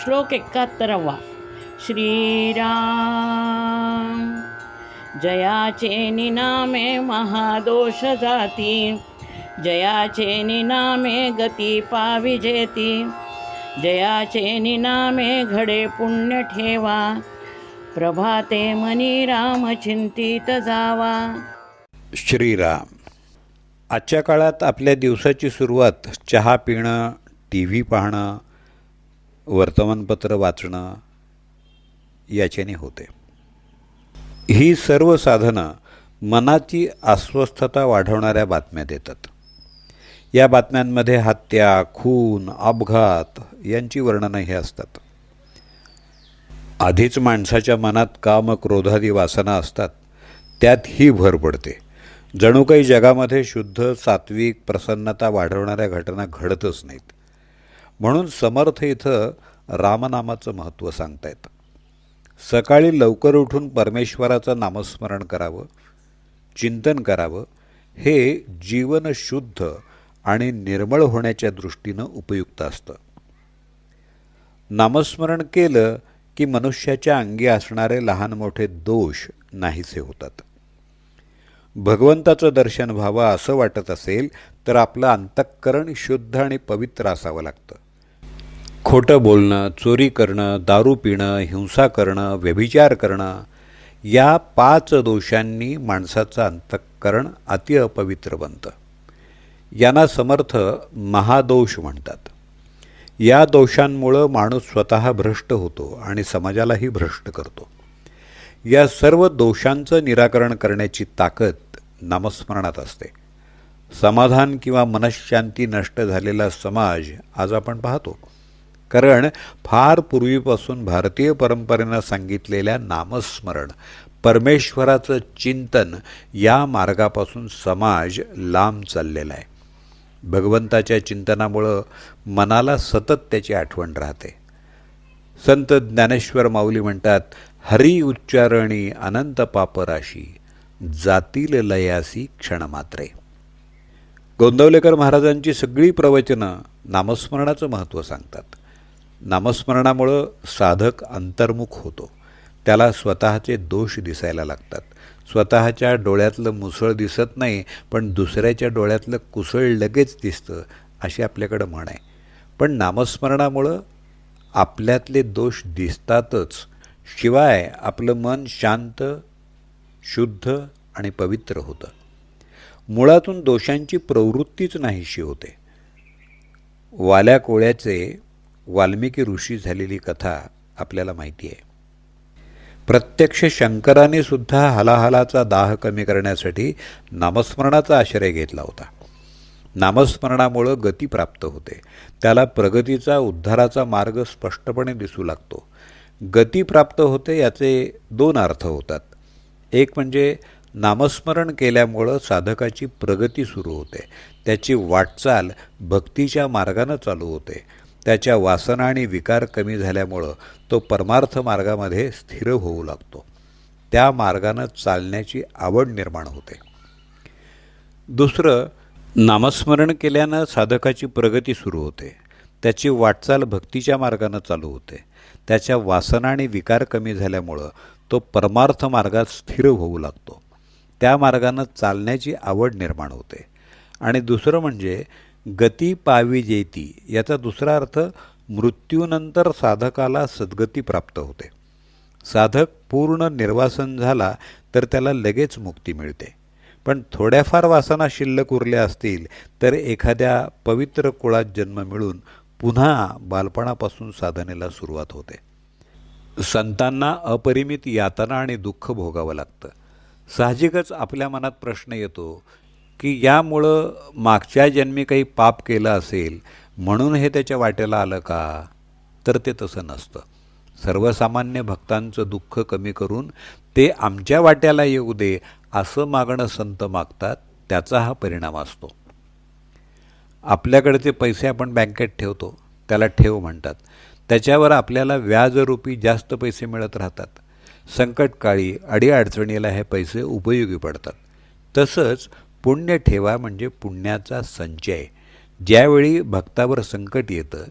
श्लोक एकाहत्तरावा श्रीराम जयाचे निनामे महादोष जाती जयाचे निनामे गती पाविजेती जयाचे निनामे घडे पुण्य ठेवा प्रभाते मनी राम चिंतित जावा. श्रीराम आजच्या काळात आपल्या दिवसाची सुरुवात चहा पिणं टी व्ही पाहणं वर्तमानपत्र वाचणं याच्याने होते. ही सर्व साधनं मनाची अस्वस्थता वाढवणाऱ्या बातम्या देतात. या बातम्यांमध्ये हत्या खून अपघात यांची वर्णनं हे असतात. आधीच माणसाच्या मनात काम क्रोधादी वासना असतात त्यात ही भर पडते. जणू काही जगामध्ये शुद्ध सात्विक प्रसन्नता वाढवणाऱ्या घटना घडतच नाहीत. म्हणून समर्थ इथं रामनामाचं महत्त्व सांगतायत सकाळी लवकर उठून परमेश्वराचं नामस्मरण करावं चिंतन करावं हे जीवन शुद्ध आणि निर्मळ होण्याच्या दृष्टीनं उपयुक्त असतं. नामस्मरण केलं की मनुष्याच्या अंगी असणारे लहान मोठे दोष नाहीसे होतात. भगवंताचं दर्शन व्हावं असं वाटत असेल तर आपलं अंतःकरण शुद्ध आणि पवित्र असावं लागतं. खोटं बोलणं चोरी करणं दारू पिणं हिंसा करणं व्यभिचार करणं या पाच दोषांनी माणसाचं अंतःकरण अति अपवित्र बनतं. यांना समर्थ महादोष म्हणतात. या दोषांमुळं माणूस स्वतः भ्रष्ट होतो आणि समाजालाही भ्रष्ट करतो. या सर्व दोषांचं निराकरण करण्याची ताकद नामस्मरणात असते. समाधान किंवा मनशांती नष्ट झालेला समाज आज आपण पाहतो. कारण फार पूर्वीपासून भारतीय परंपरेनं सांगितलेल्या नामस्मरण परमेश्वराचं चिंतन या मार्गापासून समाज लांब चाललेला आहे. भगवंताच्या चिंतनामुळं मनाला सतत त्याची आठवण राहते. संत ज्ञानेश्वर माऊली म्हणतात हरी उच्चारणी अनंत पापराशी जातील लयासी क्षणमात्रे. गोंदवलेकर महाराजांची सगळी प्रवचनं नामस्मरणाचं महत्त्व सांगतात. नामस्मरणामुळं साधक अंतर्मुख होतो. त्याला स्वतःचे दोष दिसायला लागतात. स्वतःच्या डोळ्यातलं मुसळ दिसत नाही पण दुसऱ्याच्या डोळ्यातलं कुसळ लगेच दिसतं अशी आपल्याकडं म्हण आहे. पण नामस्मरणामुळं आपल्यातले दोष दिसतातच. शिवाय आपलं मन शांत शुद्ध आणि पवित्र होतं. मुळातून दोषांची प्रवृत्तीच नाहीशी होते. वाल्या कोळ्याचे वाल्मिकी ऋषी झालेली कथा आपल्याला माहिती आहे. प्रत्यक्ष शंकराने सुद्धा हलाहलाचा दाह कमी करण्यासाठी नामस्मरणाचा आश्रय घेतला होता. नामस्मरणामुळं गती प्राप्त होते. त्याला प्रगतीचा उद्धाराचा मार्ग स्पष्टपणे दिसू लागतो. गती प्राप्त होते याचे दोन अर्थ होतात. एक म्हणजे नामस्मरण केल्यामुळं साधकाची प्रगती सुरू होते. त्याची वाटचाल भक्तीच्या मार्गानं चालू होते. त्याच्या वासना आणि विकार कमी झाल्यामुळं तो परमार्थ मार्गामध्ये स्थिर होऊ लागतो. त्या मार्गानं चालण्याची आवड निर्माण होते. दुसरं नामस्मरण केल्यानं साधकाची प्रगती सुरू होते. त्याची वाटचाल भक्तीच्या मार्गानं चालू होते. त्याच्या वासना आणि विकार कमी झाल्यामुळं तो परमार्थ मार्गात स्थिर होऊ लागतो. त्या मार्गानं चालण्याची आवड निर्माण होते. आणि दुसरं म्हणजे गती पावी जेती याचा दुसरा अर्थ मृत्यूनंतर साधकाला सद्गती प्राप्त होते. साधक पूर्ण निर्वासन झाला तर त्याला लगेच मुक्ती मिळते. पण थोड्याफार वासना शिल्लक उरल्या असतील तर एखाद्या पवित्र कुळात जन्म मिळून पुन्हा बालपणापासून साधनेला सुरुवात होते. संतांना अपरिमित यातना आणि दुःख भोगावं लागतं. साहजिकच आपल्या मनात प्रश्न येतो की यामुळं मागच्या जन्मी काही पाप केलं असेल म्हणून हे त्याच्या वाट्याला आलं का? तर ते तसं नसतं. सर्वसामान्य भक्तांचं दुःख कमी करून ते आमच्या वाट्याला येऊ दे असं मागणं संत मागतात त्याचा हा परिणाम असतो. आपल्याकडचे पैसे आपण बँकेत ठेवतो त्याला ठेव म्हणतात. त्याच्यावर आपल्याला व्याजरूपी जास्त पैसे मिळत राहतात. संकटकाळी अडीअडचणीला हे पैसे उपयोगी पडतात. तसंच पुण्य ठेवा म्हणजे पुण्याचा संचय. ज्यावेळी भक्तावर संकट येतं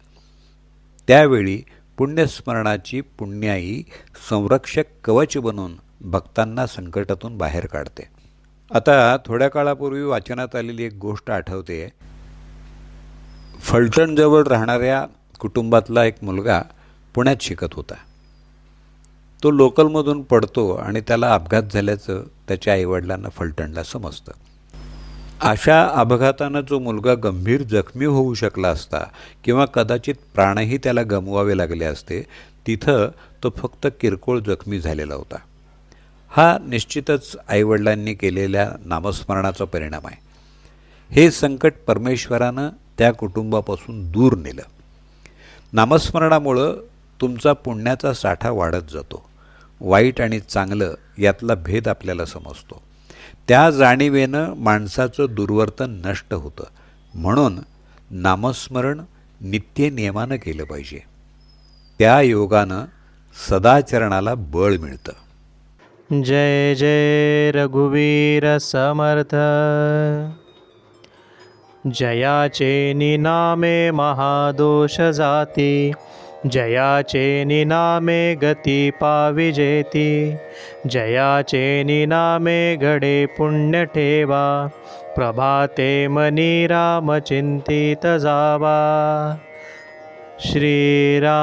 त्यावेळी पुण्यस्मरणाची पुण्याई संरक्षक कवच बनून भक्तांना संकटातून बाहेर काढते. आता थोड्या काळापूर्वी वाचनात आलेली एक गोष्ट आठवते. फलटणजवळ राहणाऱ्या कुटुंबातला एक मुलगा पुण्यात शिकत होता. तो लोकलमधून पडतो आणि त्याला अपघात झाल्याचं त्याच्या आईवडिलांना फलटणला समजतं. अशा अपघातानं जो मुलगा गंभीर जखमी होऊ शकला असता किंवा कदाचित प्राणही त्याला गमवावे लागले असते तिथं तो फक्त किरकोळ जखमी झालेला होता. हा निश्चितच आईवडिलांनी केलेल्या नामस्मरणाचा परिणाम आहे. हे संकट परमेश्वरानं त्या कुटुंबापासून दूर नेलं. नामस्मरणामुळं तुमचा पुण्याचा साठा वाढत जातो. वाईट आणि चांगलं यातला भेद आपल्याला समजतो. त्या जाणीवेनं माणसाचं दुर्वर्तन नष्ट होतं. म्हणून नामस्मरण नित्य नियमानं केलं पाहिजे. त्या योगानं सदाचरणाला बळ मिळतं. जय जय रघुवीर समर्थ. जयाचे निनामे महादोष जाती जया चेनिनामे मे गतिपाविजेति जया चेनिनामे गडे पुण्यठेवा। प्रभाते मनीरामचिन्तितजा वा श्रीरा